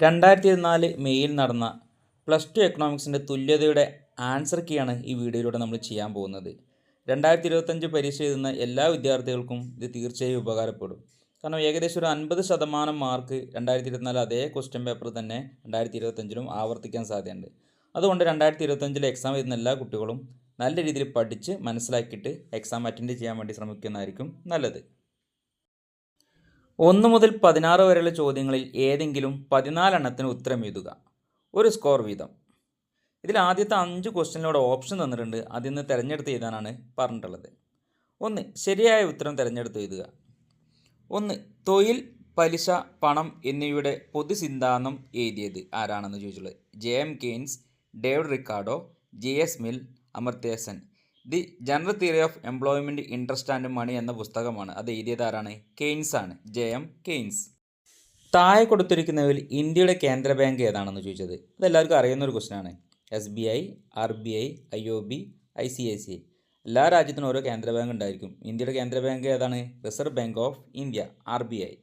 രണ്ടായിരത്തി ഇരുപത്തിനാല് മെയ്യിൽ നടന്ന പ്ലസ് ടു എക്കണോമിക്സിന്റെ തുല്യതയുടെ ആൻസർ കീയാണ് ഈ വീഡിയോയിലൂടെ നമ്മൾ ചെയ്യാൻ പോകുന്നത്. രണ്ടായിരത്തി ഇരുപത്തഞ്ച് പരീക്ഷ എഴുതുന്ന എല്ലാ വിദ്യാർത്ഥികൾക്കും ഇത് തീർച്ചയായും ഉപകാരപ്പെടും. കാരണം ഏകദേശം ഒരു അൻപത് ശതമാനം മാർക്ക് രണ്ടായിരത്തി ഇരുപത്തിനാല് അതേ ക്വസ്റ്റ്യൻ പേപ്പർ തന്നെ രണ്ടായിരത്തി ഇരുപത്തഞ്ചിലും ആവർത്തിക്കാൻ സാധ്യതയുണ്ട്. അതുകൊണ്ട് രണ്ടായിരത്തി ഇരുപത്തഞ്ചിലെ എക്സാം എഴുതുന്ന എല്ലാ കുട്ടികളും നല്ല രീതിയിൽ പഠിച്ച് മനസ്സിലാക്കിയിട്ട് എക്സാം അറ്റൻഡ് ചെയ്യാൻ വേണ്ടി ശ്രമിക്കുന്നതായിരിക്കും നല്ലത്. ഒന്ന് മുതൽ പതിനാറ് വരെയുള്ള ചോദ്യങ്ങളിൽ ഏതെങ്കിലും പതിനാലെണ്ണത്തിന് ഉത്തരം എഴുതുക. ഒരു സ്കോർ വീതം. ഇതിൽ ആദ്യത്തെ അഞ്ച് ക്വസ്റ്റ്യനിലൂടെ ഓപ്ഷൻ തന്നിട്ടുണ്ട്. അതിൽ നിന്ന് തിരഞ്ഞെടുത്ത് എഴുതാനാണ് പറഞ്ഞിട്ടുള്ളത്. ഒന്ന് ശരിയായ ഉത്തരം തിരഞ്ഞെടുത്ത് എഴുതുക. ഒന്ന് തൊഴിൽ പലിശ പണം എന്നിവയുടെ പൊതുസിദ്ധാന്തം എഴുതിയത് ആരാണെന്ന് ചോദിച്ചുള്ളത് J M Keynes David Ricardo J S Mill Amartya Sen. The general theory of employment interest and money എന്ന പുസ്തകമാണ്. അത് എഴുതിയത് ആരാണ്? കെയ്ൻസ് ആണ്. J M Keynes. താഴെ കൊടുത്തിരിക്കുന്നവയിൽ ഇന്ത്യയുടെ കേന്ദ്ര ബാങ്ക് ഏതാണെന്ന് ചോദിച്ചത്? അതെല്ലാവർക്കും അറിയുന്ന ഒരു ക്വസ്റ്റ്യനാണ് S B I R B I I O B I C I C എല്ലാ രാജ്യത്തിനും ഓരോ കേന്ദ്ര ബാങ്ക് ഉണ്ടായിരിക്കും. ഇന്ത്യയുടെ കേന്ദ്ര ബാങ്ക് ഏതാണ്? Reserve Bank of India R B I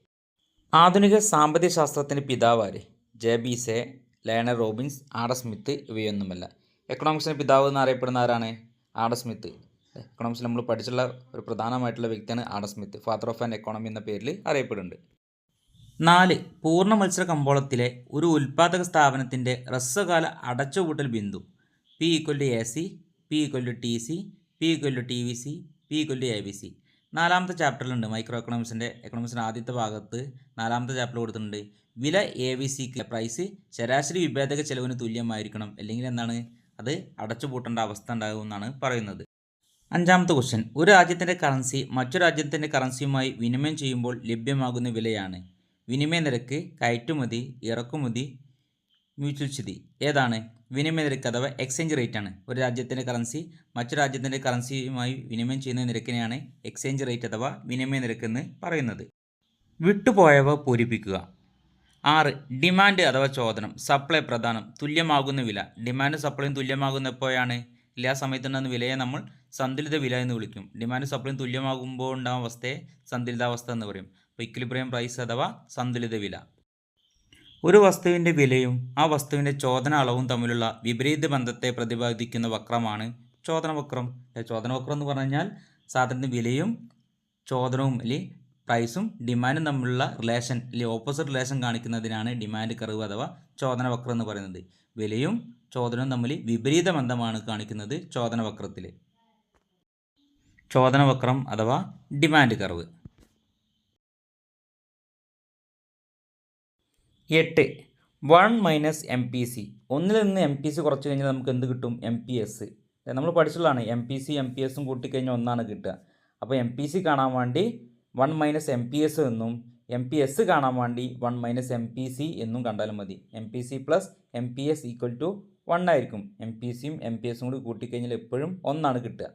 ആധുനിക സാമ്പത്തിക ശാസ്ത്രത്തിന്റെ പിതാവാര് J B Say Lionel Robbins R S Smith ഇവയൊന്നുമല്ല. എക്കണോമിക്സിന്റെ പിതാവ് എന്നറിയപ്പെടുന്ന ആരാണ്? Adam Smith. എക്കണോമിക്സിൽ നമ്മൾ പഠിച്ചുള്ള ഒരു പ്രധാനമായിട്ടുള്ള വ്യക്തിയാണ് Adam Smith. Father of an economy എന്ന പേരിൽ അറിയപ്പെടുന്നുണ്ട്. നാല് പൂർണ മത്സര കമ്പോളത്തിലെ ഒരു ഉൽപാദക സ്ഥാപനത്തിന്റെ ഹ്രസ്വകാല അടച്ചുപൂട്ടൽ Bindu. P equal to A C P equal to T C P equal to T V C P equal to A B C നാലാമത്തെ ചാപ്റ്ററിലുണ്ട് മൈക്രോ എക്കണോമിക്സിന്റെ എക്കണോമിക്സിന്റെ ആദ്യത്തെ ഭാഗത്ത് നാലാമത്തെ ചാപ്റ്റർ കൊടുത്തിട്ടുണ്ട്. വില എ ബി സിക്ക് പ്രൈസ് ശരാശരി വിഭേദക ചെലവിന് തുല്യമായിരിക്കണം. അല്ലെങ്കിൽ എന്താണ്? അത് അടച്ചുപൂട്ടേണ്ട അവസ്ഥ ഉണ്ടാകുമെന്നാണ് പറയുന്നത്. അഞ്ചാമത്തെ ക്വസ്റ്റ്യൻ ഒരു രാജ്യത്തിന്റെ കറൻസി മറ്റു രാജ്യത്തിന്റെ കറൻസിയുമായി വിനിമയം ചെയ്യുമ്പോൾ ലഭ്യമാകുന്ന വിലയാണ്. വിനിമയ നിരക്ക് കയറ്റുമതി ഇറക്കുമതി മ്യൂച്വൽ സ്ഥിതി ഏതാണ്? വിനിമയ നിരക്ക് അഥവാ എക്സ്ചേഞ്ച് റേറ്റ് ആണ്. ഒരു രാജ്യത്തിന്റെ കറൻസി മറ്റു രാജ്യത്തിന്റെ കറൻസിയുമായി വിനിമയം ചെയ്യുന്ന നിരക്കിനെയാണ് എക്സ്ചേഞ്ച് റേറ്റ് അഥവാ വിനിമയ നിരക്ക് എന്ന് പറയുന്നത്. വിട്ടുപോയവ പൂരിപ്പിക്കുക. ആറ് ഡിമാൻഡ് അഥവാ ചോദനം സപ്ലൈ പ്രധാനം തുല്യമാകുന്ന വില. ഡിമാൻഡ് സപ്ലൈയും തുല്യമാകുന്ന എപ്പോഴാണ്? എല്ലാ സമയത്തുണ്ടാകുന്ന വിലയെ നമ്മൾ സന്തുലിത വില എന്ന് വിളിക്കും. ഡിമാൻഡ് സപ്ലൈയും തുല്യമാകുമ്പോൾ ഉണ്ടാകുന്ന അവസ്ഥയെ സന്തുലിതാവസ്ഥ എന്ന് പറയും. അപ്പോൾ ഇക്വിലിബ്രിയം പ്രൈസ് അഥവാ സന്തുലിത വില. ഒരു വസ്തുവിന്റെ വിലയും ആ വസ്തുവിന്റെ ചോദന അളവും തമ്മിലുള്ള വിപരീത ബന്ധത്തെ പ്രതിപാദിക്കുന്ന വക്രമാണ് ചോദനവക്രം ചോദനവക്രം എന്ന് പറഞ്ഞു കഴിഞ്ഞാൽ സാധനത്തിന്റെ വിലയും ചോദനവും അല്ലെങ്കിൽ പ്രൈസും ഡിമാൻഡും തമ്മിലുള്ള റിലേഷൻ അല്ലെങ്കിൽ ഓപ്പോസിറ്റ് റിലേഷൻ കാണിക്കുന്നതിനാണ് ഡിമാൻഡ് കർവ് അഥവാ ചോദന വക്രം എന്ന് പറയുന്നത്. വിലയും ചോദനവും തമ്മിൽ വിപരീത ബന്ധമാണ് കാണിക്കുന്നത് ചോദന വക്രത്തിൽ ചോദന വക്രം അഥവാ ഡിമാൻഡ് കർവ് എട്ട്. One minus M P C ഒന്നിൽ നിന്ന് എം പി സി കുറച്ച് കഴിഞ്ഞാൽ നമുക്ക് എന്ത് കിട്ടും? എം പി എസ് നമ്മൾ പഠിച്ചുള്ളതാണ് M P C M P എസും കൂട്ടിക്കഴിഞ്ഞാൽ ഒന്നാണ് കിട്ടുക. അപ്പോൾ എം പി സി കാണാൻ വേണ്ടി one minus M P S എന്നും എം പി എസ് കാണാൻ വേണ്ടി one minus M P C എന്നും കണ്ടാലും മതി. M P C plus M P S equal to one ആയിരിക്കും. എം പി സിയും എം പി എസും കൂടി കൂട്ടിക്കഴിഞ്ഞാൽ എപ്പോഴും ഒന്നാണ് കിട്ടുക.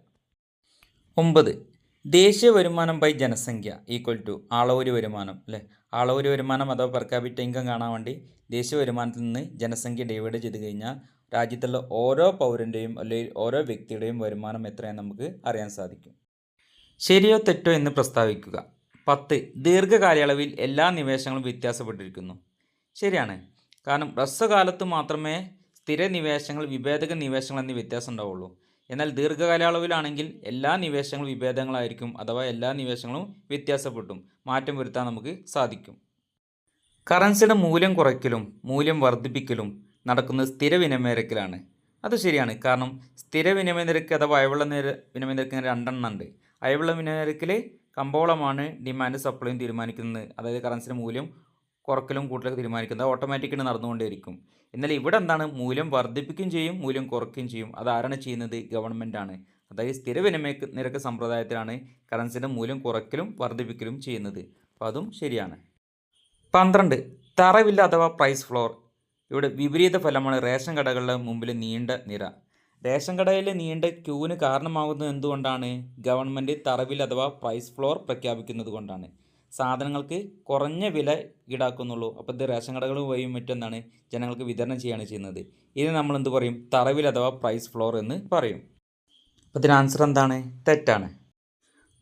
ഒമ്പത്. ദേശീയ വരുമാനം ബൈ ജനസംഖ്യ ഈക്വൽ ടു ആളവരി വരുമാനം അല്ലേ? ആളവരി വരുമാനം അഥവാ പെർ ക്യാപിറ്റ ഇൻകം കാണാൻ വേണ്ടി ദേശീയ വരുമാനത്തിൽ നിന്ന് ജനസംഖ്യ ഡിവൈഡ് ചെയ്ത് കഴിഞ്ഞാൽ രാജ്യത്തുള്ള ഓരോ പൗരന്റെയും അല്ലെങ്കിൽ ഓരോ വ്യക്തിയുടെയും വരുമാനം എത്രയാണെന്ന് നമുക്ക് അറിയാൻ സാധിക്കും. ശരിയോ തെറ്റോ എന്ന് പ്രസ്താവിക്കുക. പത്ത്. ദീർഘകാലയളവിൽ എല്ലാ നിവേശങ്ങളും വ്യത്യാസപ്പെട്ടിരിക്കുന്നു. ശരിയാണ്. കാരണം ഹ്രസ്വകാലത്ത് മാത്രമേ സ്ഥിര നിവേശങ്ങൾ വിഭേദക നിവേശങ്ങൾ എന്നീ വ്യത്യാസം ഉണ്ടാവുള്ളൂ. എന്നാൽ ദീർഘകാലയളവിലാണെങ്കിൽ എല്ലാ നിവേശങ്ങളും വിഭേദങ്ങളായിരിക്കും അഥവാ എല്ലാ നിവേശങ്ങളും വ്യത്യാസപ്പെട്ടും. മാറ്റം വരുത്താൻ നമുക്ക് സാധിക്കും. കറൻസിയുടെ മൂല്യം കുറയ്ക്കലും മൂല്യം വർദ്ധിപ്പിക്കലും നടക്കുന്നത് സ്ഥിര വിനിമയ നിരക്കിലാണ്. അത് ശരിയാണ്. കാരണം സ്ഥിര വിനിമയ നിരക്ക് അഥവാ അയവുള്ള നിര വിനിമയ നിരക്കിന് രണ്ടെണ്ണം ഉണ്ട്. അയവുള്ള വിനിമയ കമ്പോളമാണ് ഡിമാൻഡ് സപ്ലൈയും തീരുമാനിക്കുന്നത്. അതായത് കറൻസിന്റെ മൂല്യം കുറക്കലും കൂട്ടലൊക്കെ തീരുമാനിക്കുന്നത്. ഓട്ടോമാറ്റിക്കായിട്ട് നടന്നുകൊണ്ടേയിരിക്കും. എന്നാൽ ഇവിടെ എന്താണ്? മൂല്യം വർദ്ധിപ്പിക്കുകയും ചെയ്യും മൂല്യം കുറയ്ക്കുകയും ചെയ്യും. അത് ആരാണ് ചെയ്യുന്നത് ഗവൺമെന്റാണ് അതായത് സ്ഥിര വിനിമയ നിരക്ക് സമ്പ്രദായത്തിലാണ് കറൻസിന്റെ മൂല്യം കുറയ്ക്കലും വർദ്ധിപ്പിക്കലും ചെയ്യുന്നത്. അപ്പോൾ അതും ശരിയാണ്. പന്ത്രണ്ട്. തറവില്ല അഥവാ പ്രൈസ് ഫ്ലോർ ഇവിടെ വിപരീത ഫലമാണ് റേഷൻ കടകളുടെ മുമ്പിൽ നീണ്ട നിര. റേഷൻ കടയിലെ നീണ്ട ക്യൂവിന് കാരണമാകുന്നത് എന്തുകൊണ്ടാണ്? ഗവൺമെന്റ് തറവിൽ അഥവാ പ്രൈസ് ഫ്ലോർ പ്രഖ്യാപിക്കുന്നത് കൊണ്ടാണ്. സാധനങ്ങൾക്ക് കുറഞ്ഞ വില ഈടാക്കുന്നുള്ളൂ. അപ്പോൾ ഇത് റേഷൻ കടകൾ വഴിയും മറ്റെന്താണ്? ജനങ്ങൾക്ക് വിതരണം ചെയ്യുകയാണ് ചെയ്യുന്നത്. ഇത് നമ്മൾ എന്ത് പറയും? തറവിൽ അഥവാ പ്രൈസ് ഫ്ലോർ എന്ന് പറയും. അപ്പോൾ ഇതിന് ആൻസർ എന്താണ്? തെറ്റാണ്.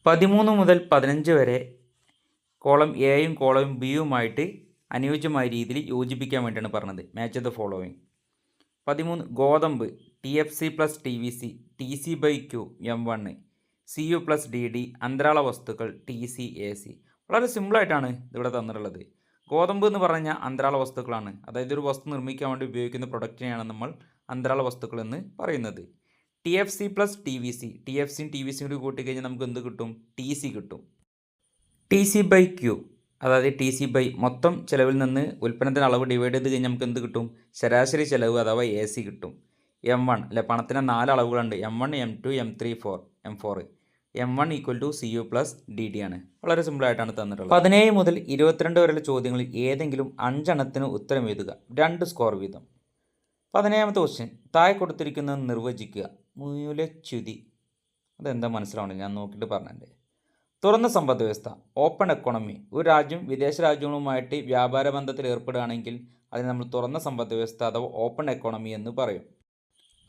പതിമൂന്ന് മുതൽ പതിനഞ്ച് വരെ കോളം എയും കോളം ബിയുമായിട്ട് അനുയോജ്യമായ രീതിയിൽ യോജിപ്പിക്കാൻ വേണ്ടിയാണ് പറഞ്ഞത്. മാച്ച് ദ ഫോളോവിങ് പതിമൂന്ന് ഗോതമ്പ്. T F C plus T V C T C by Q M one C U plus D D അന്തരാള വസ്തുക്കൾ ടി സി എ സി വളരെ സിമ്പിളായിട്ടാണ് ഇതിവിടെ തന്നിട്ടുള്ളത്. ഗോതമ്പ് എന്ന് പറഞ്ഞ അന്തരാള വസ്തുക്കളാണ്. അതായത് ഒരു വസ്തു നിർമ്മിക്കാൻ വേണ്ടി ഉപയോഗിക്കുന്ന പ്രൊഡക്റ്റിനെയാണ് നമ്മൾ അന്തരാള വസ്തുക്കൾ എന്ന് പറയുന്നത്. T F C plus T V C T F സിയും ടി വി സിയും കൂടി കൂട്ടിക്കഴിഞ്ഞാൽ നമുക്ക് എന്ത് കിട്ടും? ടി സി കിട്ടും. ടി സി ബൈ ക്യു അതായത് ടി സി ബൈ മൊത്തം ചിലവിൽ നിന്ന് ഉൽപ്പന്നത്തിന്റെ അളവ് ഡിവൈഡ് ചെയ്ത് കഴിഞ്ഞാൽ നമുക്ക് എന്ത് കിട്ടും? ശരാശരി ചിലവ് അഥവാ എ സി കിട്ടും. എം വൺ അല്ലെ പണത്തിന് നാല് അളവുകളുണ്ട്. M one M two M three four M four M one equal to C U plus D D ആണ്. വളരെ സിമ്പിളായിട്ടാണ് തന്നിട്ടുള്ളത്. പതിനേഴ് മുതൽ ഇരുപത്തിരണ്ട് വരെയുള്ള ചോദ്യങ്ങളിൽ ഏതെങ്കിലും അഞ്ചെണ്ണത്തിന് ഉത്തരം എഴുതുക. രണ്ട് സ്കോർ വീതം. പതിനേഴാമത്തെ ക്വസ്റ്റ്യൻ താഴെ കൊടുത്തിരിക്കുന്നത് നിർവചിക്കുക. മൂലച്യുതി അതെന്താ മനസ്സിലാവണം? ഞാൻ നോക്കിയിട്ട് പറഞ്ഞിട്ടുണ്ട്. തുറന്ന സമ്പദ് വ്യവസ്ഥ. ഓപ്പൺ എക്കോണമി ഒരു രാജ്യം വിദേശ രാജ്യങ്ങളുമായിട്ട് വ്യാപാര ബന്ധത്തിൽ ഏർപ്പെടുകയാണെങ്കിൽ അതിന് നമ്മൾ തുറന്ന സമ്പദ് വ്യവസ്ഥ അഥവാ ഓപ്പൺ എക്കോണമി എന്ന് പറയും.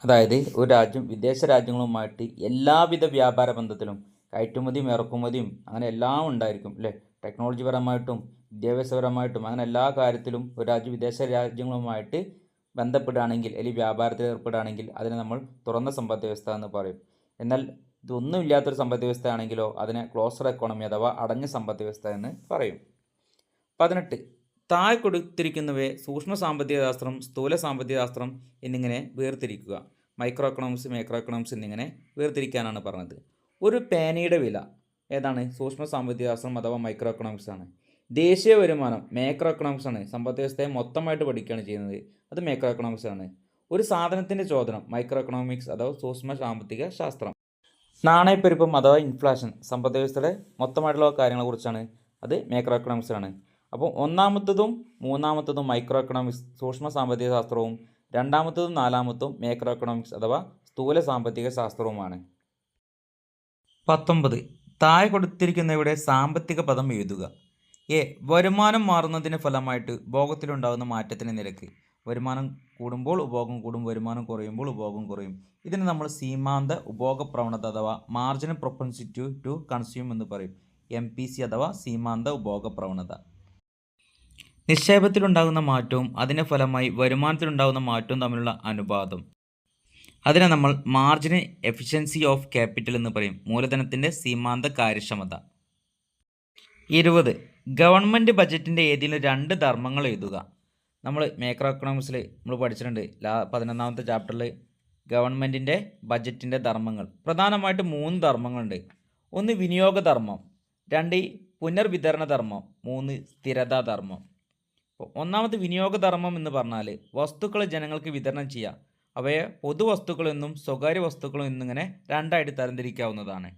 അതായത് ഒരു രാജ്യം വിദേശ രാജ്യങ്ങളുമായിട്ട് എല്ലാവിധ വ്യാപാര ബന്ധത്തിലും കയറ്റുമതിയും ഇറക്കുമതിയും അങ്ങനെ എല്ലാം ഉണ്ടായിരിക്കും അല്ലേ? ടെക്നോളജി പരമായിട്ടും വിദ്യാഭ്യാസപരമായിട്ടും അങ്ങനെ എല്ലാ കാര്യത്തിലും ഒരു രാജ്യം വിദേശ രാജ്യങ്ങളുമായിട്ട് ബന്ധപ്പെടുകയാണെങ്കിൽ അല്ലെങ്കിൽ വ്യാപാരത്തിൽ ഏർപ്പെടുകയാണെങ്കിൽ അതിനെ നമ്മൾ തുറന്ന സമ്പദ് വ്യവസ്ഥ എന്ന് പറയും. എന്നാൽ ഇതൊന്നും ഇല്ലാത്തൊരു സമ്പദ് വ്യവസ്ഥയാണെങ്കിലോ അതിനെ ക്ലോസർ എക്കോണമി അഥവാ അടഞ്ഞ സമ്പദ് വ്യവസ്ഥ എന്ന് പറയും. പതിനെട്ട്. താഴെ കൊടുത്തിരിക്കുന്നവയെ സൂക്ഷ്മ സാമ്പത്തിക ശാസ്ത്രം സ്ഥൂല സാമ്പത്തിക ശാസ്ത്രം എന്നിങ്ങനെ വേർതിരിക്കുക. മൈക്രോ എക്കണോമിക്സ് മൈക്രോ എക്കണോമിക്സ് എന്നിങ്ങനെ വേർതിരിക്കാനാണ് പറഞ്ഞത്. ഒരു പേനയുടെ വില ഏതാണ്? സൂക്ഷ്മ സാമ്പത്തിക ശാസ്ത്രം അഥവാ മൈക്രോ എക്കണോമിക്സ് ആണ്. ദേശീയ വരുമാനം മൈക്രോ എക്കണോമിക്സ് ആണ്. സമ്പദ് വ്യവസ്ഥയെ മൊത്തമായിട്ട് പഠിക്കുകയാണ് ചെയ്യുന്നത്. അത് മൈക്രോ എക്കണോമിക്സ് ആണ്. ഒരു സാധനത്തിന്റെ ചോദനം മൈക്രോ എക്കണോമിക്സ് അഥവാ സൂക്ഷ്മ സാമ്പത്തിക ശാസ്ത്രം. നാണയപ്പെരുപ്പം അഥവാ ഇൻഫ്ലേഷൻ സമ്പദ് വ്യവസ്ഥയുടെ മൊത്തമായിട്ടുള്ള കാര്യങ്ങളെക്കുറിച്ചാണ് അത് മൈക്രോ എക്കണോമിക്സ് ആണ്. അപ്പോൾ ഒന്നാമത്തതും മൂന്നാമത്തതും മൈക്രോ എക്കണോമിക്സ് സൂക്ഷ്മ സാമ്പത്തിക ശാസ്ത്രവും രണ്ടാമത്തതും നാലാമത്തതും മേക്രോ എക്കണോമിക്സ് അഥവാ സ്ഥൂല സാമ്പത്തിക ശാസ്ത്രവുമാണ്. പത്തൊമ്പത്. താഴെ കൊടുത്തിരിക്കുന്നവയുടെ സാമ്പത്തിക പദം എഴുതുക. എ. വരുമാനം മാറുന്നതിന് ഫലമായിട്ട് ഉപഭോഗത്തിലുണ്ടാകുന്ന മാറ്റത്തിന് നിരക്ക്. വരുമാനം കൂടുമ്പോൾ ഉപഭോഗം കൂടും വരുമാനം കുറയുമ്പോൾ ഉപഭോഗം കുറയും. ഇതിന് നമ്മൾ സീമാന്ത ഉപഭോഗ പ്രവണത അഥവാ മാർജിനൽ പ്രൊപ്പൻസിറ്റി ടു കൺസ്യൂം എന്ന് പറയും. എം പി സി അഥവാ സീമാന്ത ഉപഭോഗ പ്രവണത. നിക്ഷേപത്തിലുണ്ടാകുന്ന മാറ്റവും അതിന്റെ ഫലമായി വരുമാനത്തിലുണ്ടാകുന്ന മാറ്റവും തമ്മിലുള്ള അനുപാതം. അതിനെ നമ്മൾ മാർജിനൽ എഫിഷ്യൻസി ഓഫ് ക്യാപിറ്റൽ എന്ന് പറയും. മൂലധനത്തിന്റെ സീമാന്ത കാര്യക്ഷമത ഇരുപത്. ഗവൺമെന്റ് ബജറ്റിന്റെ ഏതെങ്കിലും രണ്ട് ധർമ്മങ്ങൾ എഴുതുക. നമ്മൾ മേക്രോ എക്കണോമിക്സിൽ നമ്മൾ പഠിച്ചിട്ടുണ്ട്. ലാ പതിനൊന്നാമത്തെ ചാപ്റ്ററിൽ ഗവൺമെന്റിന്റെ ബജറ്റിന്റെ ധർമ്മങ്ങൾ. പ്രധാനമായിട്ട് മൂന്ന് ധർമ്മങ്ങളുണ്ട്. ഒന്ന് വിനിയോഗ ധർമ്മം രണ്ട് പുനർവിതരണ ധർമ്മം മൂന്ന് സ്ഥിരതാ ധർമ്മം. അപ്പോൾ ഒന്നാമത്തെ വിനിയോഗ ധർമ്മം എന്ന് പറഞ്ഞാൽ വസ്തുക്കൾ ജനങ്ങൾക്ക് വിതരണം ചെയ്യുക. അവയെ പൊതുവസ്തുക്കളെന്നും സ്വകാര്യ വസ്തുക്കളും എന്നിങ്ങനെ രണ്ടായിട്ട് തരംതിരിക്കാവുന്നതാണ്.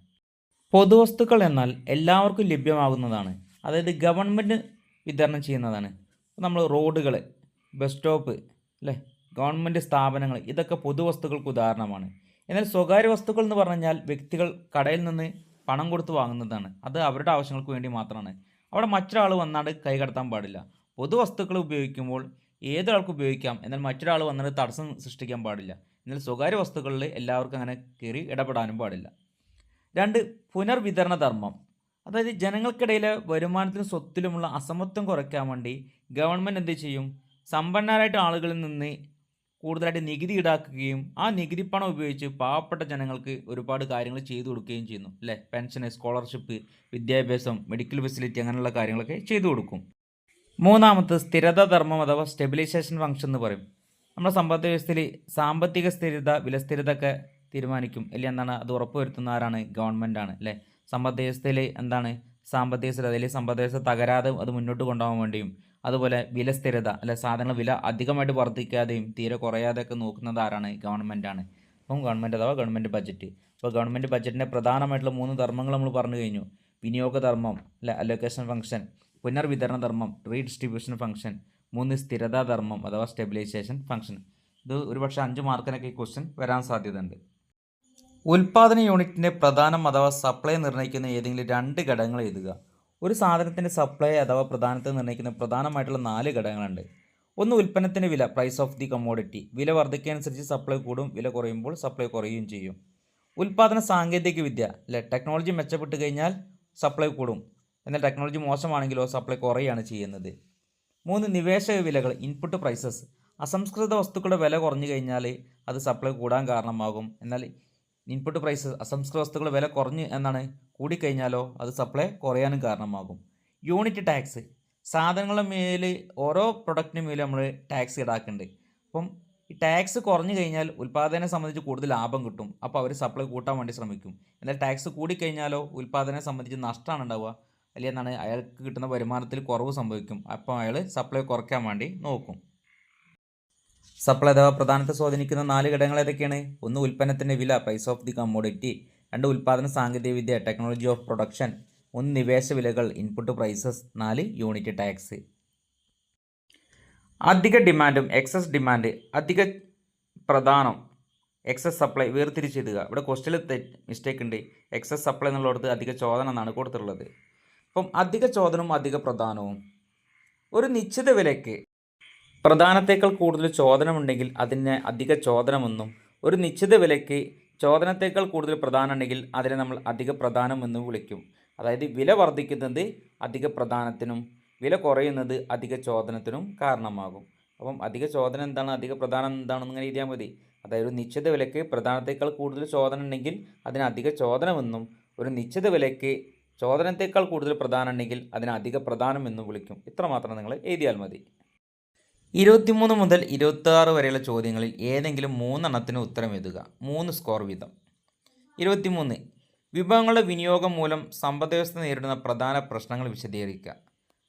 പൊതുവസ്തുക്കൾ എന്നാൽ എല്ലാവർക്കും ലഭ്യമാകുന്നതാണ് അതായത് ഗവൺമെന്റ് വിതരണം ചെയ്യുന്നതാണ്. നമ്മൾ റോഡുകൾ ബസ് സ്റ്റോപ്പ് അല്ലേ? ഗവൺമെന്റ് സ്ഥാപനങ്ങൾ ഇതൊക്കെ പൊതുവസ്തുക്കൾക്ക് ഉദാഹരണമാണ്. എന്നാൽ സ്വകാര്യ വസ്തുക്കൾ എന്ന് പറഞ്ഞാൽ വ്യക്തികൾ കടയിൽ നിന്ന് പണം കൊടുത്ത് വാങ്ങുന്നതാണ്. അത് അവരുടെ ആവശ്യങ്ങൾക്ക് വേണ്ടി മാത്രമാണ്. അവിടെ മറ്റൊരാൾ വന്നാണ്ട് കൈ കടത്താൻ പാടില്ല. പൊതുവസ്തുക്കൾ ഉപയോഗിക്കുമ്പോൾ ഏതൊരാൾക്ക് ഉപയോഗിക്കാം. എന്നാൽ മറ്റൊരാൾ വന്നിട്ട് തടസ്സം സൃഷ്ടിക്കാൻ പാടില്ല. എന്നാൽ സ്വകാര്യ വസ്തുക്കളിൽ എല്ലാവർക്കും അങ്ങനെ കയറി ഇടപെടാനും പാടില്ല. രണ്ട് പുനർവിതരണ ധർമ്മം. അതായത് ജനങ്ങൾക്കിടയിലെ വരുമാനത്തിനും സ്വത്തിലുമുള്ള അസമത്വം കുറയ്ക്കാൻ വേണ്ടി ഗവൺമെന്റ് എന്ത് ചെയ്യും? സമ്പന്നരായിട്ട് ആളുകളിൽ നിന്ന് കൂടുതലായിട്ട് നികുതി ഈടാക്കുകയും ആ നികുതി പണം ഉപയോഗിച്ച് പാവപ്പെട്ട ജനങ്ങൾക്ക് ഒരുപാട് കാര്യങ്ങൾ ചെയ്തു കൊടുക്കുകയും ചെയ്യുന്നു. അല്ലേ? പെൻഷന് സ്കോളർഷിപ്പ് വിദ്യാഭ്യാസം മെഡിക്കൽ ഫെസിലിറ്റി അങ്ങനെയുള്ള കാര്യങ്ങളൊക്കെ ചെയ്തു കൊടുക്കും. മൂന്നാമത്തെ സ്ഥിരത ധർമ്മം അഥവാ സ്റ്റെബിലൈസേഷൻ ഫംഗ്ഷൻ എന്ന് പറയും. നമ്മുടെ സമ്പദ് വ്യവസ്ഥയിൽ സാമ്പത്തിക സ്ഥിരത വിലസ്ഥിരത ഒക്കെ തീരുമാനിക്കും. അല്ലെങ്കിൽ എന്താണ്? അത് ഉറപ്പുവരുത്തുന്ന ആരാണ്? ഗവൺമെന്റ് ആണ്. അല്ലേ? സമ്പദ് വ്യവസ്ഥയിൽ എന്താണ്? സാമ്പത്തിക സ്ഥിരത അല്ലെങ്കിൽ സമ്പദ് വ്യവസ്ഥ തകരാതെ അത് മുന്നോട്ട് കൊണ്ടുപോകാൻ വേണ്ടിയും അതുപോലെ വിലസ്ഥിരത അല്ലെ? സാധനങ്ങൾ വില അധികമായിട്ട് വർദ്ധിക്കാതെയും തീരെ കുറയാതെയൊക്കെ നോക്കുന്നത് ആരാണ്? ഗവൺമെന്റ് ആണ്. അപ്പം ഗവൺമെന്റ് അഥവാ ഗവൺമെന്റ് ബഡ്ജറ്റ് അപ്പോൾ ഗവൺമെന്റ് ബഡ്ജറ്റിന്റെ പ്രധാനമായിട്ടുള്ള മൂന്ന് ധർമ്മങ്ങൾ നമ്മൾ പറഞ്ഞു കഴിഞ്ഞു. വിനിയോഗ ധർമ്മം അല്ലെ? അലൊക്കേഷൻ ഫംഗ്ഷൻ പുനർവിതരണ ധർമ്മം റീഡിസ്ട്രിബ്യൂഷൻ ഫംഗ്ഷൻ മൂന്ന് സ്ഥിരതാ ധർമ്മം അഥവാ സ്റ്റെബിലൈസേഷൻ ഫംഗ്ഷൻ ഇത് ഒരുപക്ഷെ അഞ്ച് മാർക്കിനൊക്കെ ഈ ക്വസ്റ്റ്യൻ വരാൻ സാധ്യതയുണ്ട്. ഉൽപാദന യൂണിറ്റിന്റെ പ്രധാനം അഥവാ സപ്ലൈ നിർണയിക്കുന്ന ഏതെങ്കിലും രണ്ട് ഘടകങ്ങൾ എഴുതുക. ഒരു സാധനത്തിന്റെ സപ്ലൈ അഥവാ പ്രധാനത്തെ നിർണയിക്കുന്ന പ്രധാനമായിട്ടുള്ള നാല് ഘടകങ്ങളുണ്ട്. ഒന്ന് ഉൽപ്പന്നത്തിന്റെ വില പ്രൈസ് ഓഫ് ദി കമോഡിറ്റി വില വർദ്ധിക്കുന്നതനുസരിച്ച് സപ്ലൈ കൂടും വില കുറയുമ്പോൾ സപ്ലൈ കുറയുകയും ചെയ്യും. ഉൽപാദന സാങ്കേതികവിദ്യ അല്ലെ ടെക്നോളജി മെച്ചപ്പെട്ട് കഴിഞ്ഞാൽ സപ്ലൈ കൂടും. എന്നാൽ ടെക്നോളജി മോശമാണെങ്കിലോ സപ്ലൈ കുറയുകയാണ് ചെയ്യുന്നത്. മൂന്ന് നിവേശക വിലകൾ ഇൻപുട്ട് പ്രൈസസ് അസംസ്കൃത വസ്തുക്കളുടെ വില കുറഞ്ഞു കഴിഞ്ഞാൽ അത് സപ്ലൈ കൂടാൻ കാരണമാകും. എന്നാൽ ഇൻപുട്ട് പ്രൈസസ് അസംസ്കൃത വസ്തുക്കളുടെ വില കുറഞ്ഞു എന്നാണ് കൂടിക്കഴിഞ്ഞാലോ അത് സപ്ലൈ കുറയാനും കാരണമാകും. യൂണിറ്റ് ടാക്സ് സാധനങ്ങളുടെ മേൽ ഓരോ പ്രൊഡക്റ്റിന് മേലും നമ്മൾ ടാക്സ് ഈടാക്കുന്നുണ്ട് അപ്പം ഈ ടാക്സ് കുറഞ്ഞു കഴിഞ്ഞാൽ ഉൽപ്പാദനെ സംബന്ധിച്ച് കൂടുതൽ ലാഭം കിട്ടും. അപ്പോൾ അവർ സപ്ലൈ കൂട്ടാൻ വേണ്ടി ശ്രമിക്കും. എന്നാൽ ടാക്സ് കൂടിക്കഴിഞ്ഞാലോ ഉൽപ്പാദനെ സംബന്ധിച്ച് നഷ്ടമാണ് ഉണ്ടാവുക. അല്ലെങ്കിൽ എന്താണ് അയാൾക്ക് കിട്ടുന്ന വരുമാനത്തിൽ കുറവ് സംഭവിക്കും. അപ്പോൾ അയാൾ സപ്ലൈ കുറയ്ക്കാൻ വേണ്ടി നോക്കും. സപ്ലൈ അഥവാ പ്രധാനത്തെ സ്വാധീനിക്കുന്ന നാല് ഘടകങ്ങൾ ഏതൊക്കെയാണ്? ഒന്ന് ഉൽപ്പന്നത്തിന്റെ വില പ്രൈസ് ഓഫ് ദി കമ്മോഡിറ്റി രണ്ട് ഉൽപ്പാദന സാങ്കേതികവിദ്യ ടെക്നോളജി ഓഫ് പ്രൊഡക്ഷൻ ഒന്ന് നിവേശ വിലകൾ ഇൻപുട്ട് പ്രൈസസ് നാല് യൂണിറ്റ് ടാക്സ് അധിക ഡിമാൻഡും എക്സസ് ഡിമാൻഡ് അധിക പ്രധാനം എക്സസ് സപ്ലൈ വേർതിരിച്ചെഴുതുക ഇവിടെ ക്വസ്റ്റിൽ മിസ്റ്റേക്ക് ഉണ്ട്. എക്സസ് സപ്ലൈ എന്നുള്ളിടത്ത് അധിക ചോദന എന്നാണ് കൊടുത്തിട്ടുള്ളത്. അപ്പം അധിക ചോദനവും അധിക പ്രധാനവും. ഒരു നിശ്ചിത വിലയ്ക്ക് പ്രധാനത്തേക്കാൾ കൂടുതൽ ചോദനമുണ്ടെങ്കിൽ അതിനെ അധിക ചോദനമെന്നും ഒരു നിശ്ചിത വിലയ്ക്ക് ചോദനത്തേക്കാൾ കൂടുതൽ പ്രധാനം ഉണ്ടെങ്കിൽ അതിനെ നമ്മൾ അധിക പ്രധാനം വിളിക്കും. അതായത് വില വർദ്ധിക്കുന്നത് അധിക പ്രധാനത്തിനും വില കുറയുന്നത് അധിക ചോദനത്തിനും കാരണമാകും. അപ്പം അധിക ചോദന എന്താണ്? അധിക പ്രധാനം എന്താണെന്ന് ഇങ്ങനെ എഴുതിയാൽ മതി. അതായത് ഒരു നിശ്ചിത വിലയ്ക്ക് പ്രധാനത്തേക്കാൾ കൂടുതൽ ചോദന ഉണ്ടെങ്കിൽ അതിന് അധിക ചോദനമെന്നും ഒരു നിശ്ചിത വിലയ്ക്ക് ചോദനത്തേക്കാൾ കൂടുതൽ പ്രധാനമുണ്ടെങ്കിൽ അതിനെ അധിക പ്രധാനം എന്ന് വിളിക്കും. ഇത്രമാത്രം നിങ്ങൾ എഴുതിയാൽ മതി. ഇരുപത്തിമൂന്ന് മുതൽ ഇരുപത്താറ് വരെയുള്ള ചോദ്യങ്ങളിൽ ഏതെങ്കിലും മൂന്നെണ്ണത്തിന് ഉത്തരം എഴുതുക. മൂന്ന് സ്കോർ വീതം. ഇരുപത്തിമൂന്ന്. വിഭവങ്ങളുടെ വിനിയോഗം മൂലം സമ്പദ് വ്യവസ്ഥ നേരിടുന്ന പ്രധാന പ്രശ്നങ്ങൾ വിശദീകരിക്കുക.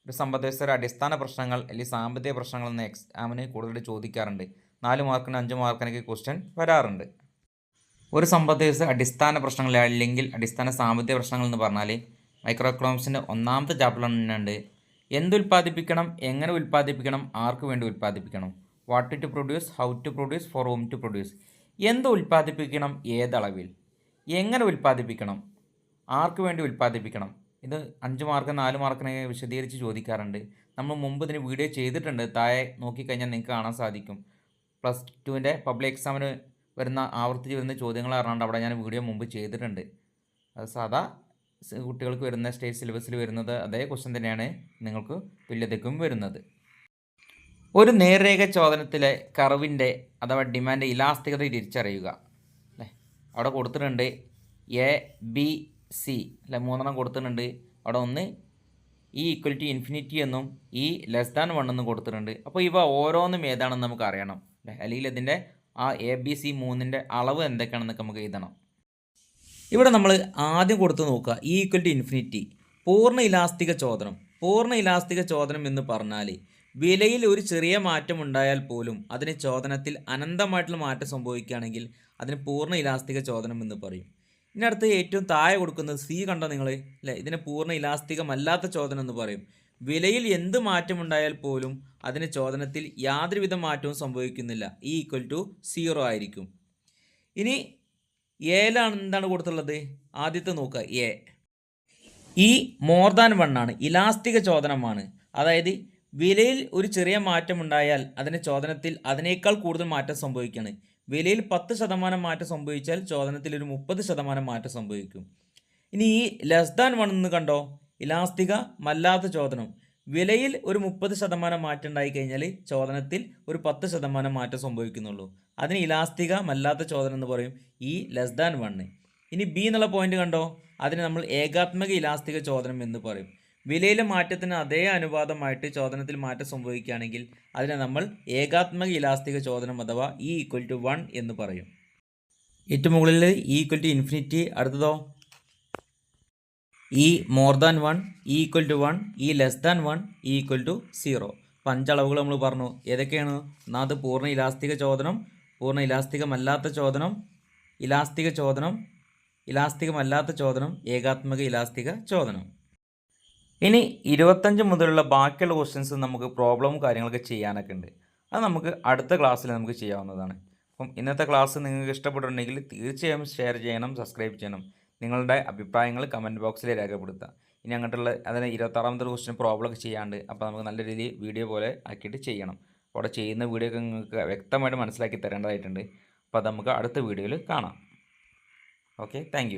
ഒരു സമ്പദ് വ്യവസ്ഥയുടെ അടിസ്ഥാന പ്രശ്നങ്ങൾ അല്ലെങ്കിൽ സാമ്പത്തിക പ്രശ്നങ്ങൾ എന്ന എക്സാമിന് കൂടുതൽ ചോദിക്കാറുണ്ട്. നാല് മാർക്കിന് അഞ്ച് മാർക്കിനൊക്കെ ക്വസ്റ്റ്യൻ വരാറുണ്ട്. ഒരു സമ്പദ് വ്യവസ്ഥ അടിസ്ഥാന പ്രശ്നങ്ങൾ അല്ലെങ്കിൽ അടിസ്ഥാന സാമ്പത്തിക പ്രശ്നങ്ങൾ എന്ന് പറഞ്ഞാൽ മൈക്രോ എക്കണോമിക്സിന്റെ ഒന്നാമത്തെ ചാപ്റ്റർ തന്നെയുണ്ട്. എന്ത് ഉൽപ്പാദിപ്പിക്കണം? എങ്ങനെ ഉൽപ്പാദിപ്പിക്കണം? ആർക്ക് വേണ്ടി ഉൽപ്പാദിപ്പിക്കണം? What to produce how to produce for whom to produce എന്ത് ഉൽപ്പാദിപ്പിക്കണം? ഏതളവിൽ? എങ്ങനെ ഉൽപ്പാദിപ്പിക്കണം? ആർക്ക് വേണ്ടി ഉൽപ്പാദിപ്പിക്കണം? ഇത് അഞ്ച് മാർക്ക് നാല് മാർക്കിനെ വിശദീകരിച്ച് ചോദിക്കാറുണ്ട്. നമ്മൾ മുമ്പ് ഇതിന് വീഡിയോ ചെയ്തിട്ടുണ്ട്. താഴെ നോക്കിക്കഴിഞ്ഞാൽ നിങ്ങൾക്ക് കാണാൻ സാധിക്കും. പ്ലസ് ടുവിന്റെ പബ്ലിക് എക്സാമിന് വരുന്ന ആവർത്തിച്ച് വരുന്ന ചോദ്യങ്ങൾ അറിയാണ്ട് അവിടെ ഞാൻ വീഡിയോ മുമ്പ് ചെയ്തിട്ടുണ്ട്. അത് സാധാ കുട്ടികൾക്ക് വരുന്ന സ്റ്റേറ്റ് സിലബസിൽ വരുന്നത് അതേ ക്വസ്റ്റ്യൻ തന്നെയാണ് നിങ്ങൾക്ക് തുല്യതയ്ക്കും വരുന്നത്. ഒരു നേർരേഖ ചോദനത്തിലെ കർവിന്റെ അഥവാ ഡിമാൻഡ് ഇലാസ്തികത തിരിച്ചറിയുക. അല്ലേ? അവിടെ കൊടുത്തിട്ടുണ്ട് എ ബി സി അല്ലെ? മൂന്നെണ്ണം കൊടുത്തിട്ടുണ്ട്. അവിടെ ഒന്ന് ഈ ഈക്വൽ ഇൻഫിനിറ്റി എന്നും ഈ ലെസ് ദാൻ വൺ എന്നും കൊടുത്തിട്ടുണ്ട്. അപ്പോൾ ഇവ ഓരോന്നും ഏതാണെന്ന് നമുക്ക് അറിയണം. അല്ലേ? അല്ലെങ്കിൽ ഇതിന്റെ ആ എ ബി സി മൂന്നിന്റെ അളവ് എന്തൊക്കെയാണെന്നൊക്കെ നമുക്ക് എഴുതണം. ഇവിടെ നമ്മൾ ആദ്യം കൊടുത്ത് നോക്കുക. ഈ ഈക്വൽ ടു ഇൻഫിനിറ്റി പൂർണ ഇലാസ്തിക ചോദനം. പൂർണ ഇലാസ്തിക ചോദനം എന്ന് പറഞ്ഞാൽ വിലയിൽ ഒരു ചെറിയ മാറ്റം ഉണ്ടായാൽ പോലും അതിന് ചോദനത്തിൽ അനന്തമായിട്ടുള്ള മാറ്റം സംഭവിക്കുകയാണെങ്കിൽ അതിന് പൂർണ ഇലാസ്തിക ചോദനം എന്ന് പറയും. ഇനി അടുത്ത് ഏറ്റവും താഴെ കൊടുക്കുന്നത് സി കണ്ടോ നിങ്ങൾ? അല്ലേ? ഇതിന് പൂർണ ഇലാസ്തികമല്ലാത്ത ചോദനം എന്ന് പറയും. വിലയിൽ എന്ത് മാറ്റമുണ്ടായാൽ പോലും അതിന് ചോദനത്തിൽ യാതൊരുവിധ മാറ്റവും സംഭവിക്കുന്നില്ല. ഈ ഈക്വൽ ടു സീറോ ആയിരിക്കും. ഇനി എയിലാണ് എന്താണ് കൊടുത്തുള്ളത്? ആദ്യത്തെ നോക്കുക എ. ഈ മോർ ദാൻ വൺ ആണ് ഇലാസ്തിക ചോദനമാണ്. അതായത് വിലയിൽ ഒരു ചെറിയ മാറ്റം ഉണ്ടായാൽ അതിന് ചോദനത്തിൽ അതിനേക്കാൾ കൂടുതൽ മാറ്റം സംഭവിക്കുകയാണ്. വിലയിൽ പത്ത് ശതമാനം മാറ്റം സംഭവിച്ചാൽ ചോദനത്തിൽ ഒരു മുപ്പത് ശതമാനം മാറ്റം സംഭവിക്കും. ഇനി ഈ ലെസ് ദാൻ വൺ എന്ന് കണ്ടോ? ഇലാസ്തിക മല്ലാത്ത ചോദനം. വിലയിൽ ഒരു മുപ്പത് ശതമാനം മാറ്റം ഉണ്ടായി കഴിഞ്ഞാൽ ചോദനത്തിൽ ഒരു പത്ത് ശതമാനം മാറ്റം സംഭവിക്കുന്നുള്ളൂ. അതിന് ഇലാസ്തികമല്ലാത്ത ചോദനം എന്ന് പറയും. ഇ ലെസ് ദാൻ വണ്ണ് ഇനി ബി എന്നുള്ള പോയിന്റ് കണ്ടോ? അതിന് നമ്മൾ ഏകാത്മക ഇലാസ്തിക ചോദനം എന്ന് പറയും. വിലയിലെ മാറ്റത്തിന് അതേ അനുപാതമായിട്ട് ചോദനത്തിൽ മാറ്റം സംഭവിക്കുകയാണെങ്കിൽ അതിനെ നമ്മൾ ഏകാത്മക ഇലാസ്തിക ചോദനം അഥവാ ഇ ഈക്വൽ ടു വൺ എന്ന് പറയും. ഏറ്റവും മുകളിൽ E equal to infinity അടുത്തതോ? E more than one E equal to one E less than one E equal to zero അപ്പം അഞ്ചളവുകൾ നമ്മൾ പറഞ്ഞു. ഏതൊക്കെയാണ്? ഒന്നാമത് പൂർണ ഇലാസ്തിക ചോദനം പൂർണ ഇലാസ്തികമല്ലാത്ത ചോദനം ഇലാസ്തിക ചോദനം ഇലാസ്തികമല്ലാത്ത ചോദനം ഏകാത്മക ഇലാസ്തിക ചോദനം. ഇനി ഇരുപത്തഞ്ച് മുതലുള്ള ബാക്കിയുള്ള ക്വസ്റ്റ്യൻസ് നമുക്ക് പ്രോബ്ലവും കാര്യങ്ങളൊക്കെ ചെയ്യാനൊക്കെ ഉണ്ട്. അത് നമുക്ക് അടുത്ത ക്ലാസ്സിൽ നമുക്ക് ചെയ്യാവുന്നതാണ്. അപ്പം ഇന്നത്തെ ക്ലാസ് നിങ്ങൾക്ക് ഇഷ്ടപ്പെട്ടിട്ടുണ്ടെങ്കിൽ തീർച്ചയായും ഷെയർ ചെയ്യണം സബ്സ്ക്രൈബ് ചെയ്യണം. നിങ്ങളുടെ അഭിപ്രായങ്ങൾ കമന്റ് ബോക്സിൽ രേഖപ്പെടുത്തുക. ഇനി അങ്ങോട്ടുള്ള അതിന് ഇരുപത്താറാമത്തെ ക്വസ്റ്റ്യൻ പ്രോബ്ലം ഒക്കെ ചെയ്യാണ്ട് അപ്പോൾ നമുക്ക് നല്ല രീതിയിൽ വീഡിയോ പോലെ ആക്കിയിട്ട് ചെയ്യണം. അവിടെ ചെയ്യുന്ന വീഡിയോ ഒക്കെ നിങ്ങൾക്ക് വ്യക്തമായിട്ട് മനസ്സിലാക്കി തരേണ്ടതായിട്ടുണ്ട്. അപ്പോൾ നമുക്ക് അടുത്ത വീഡിയോയിൽ കാണാം. Okay thank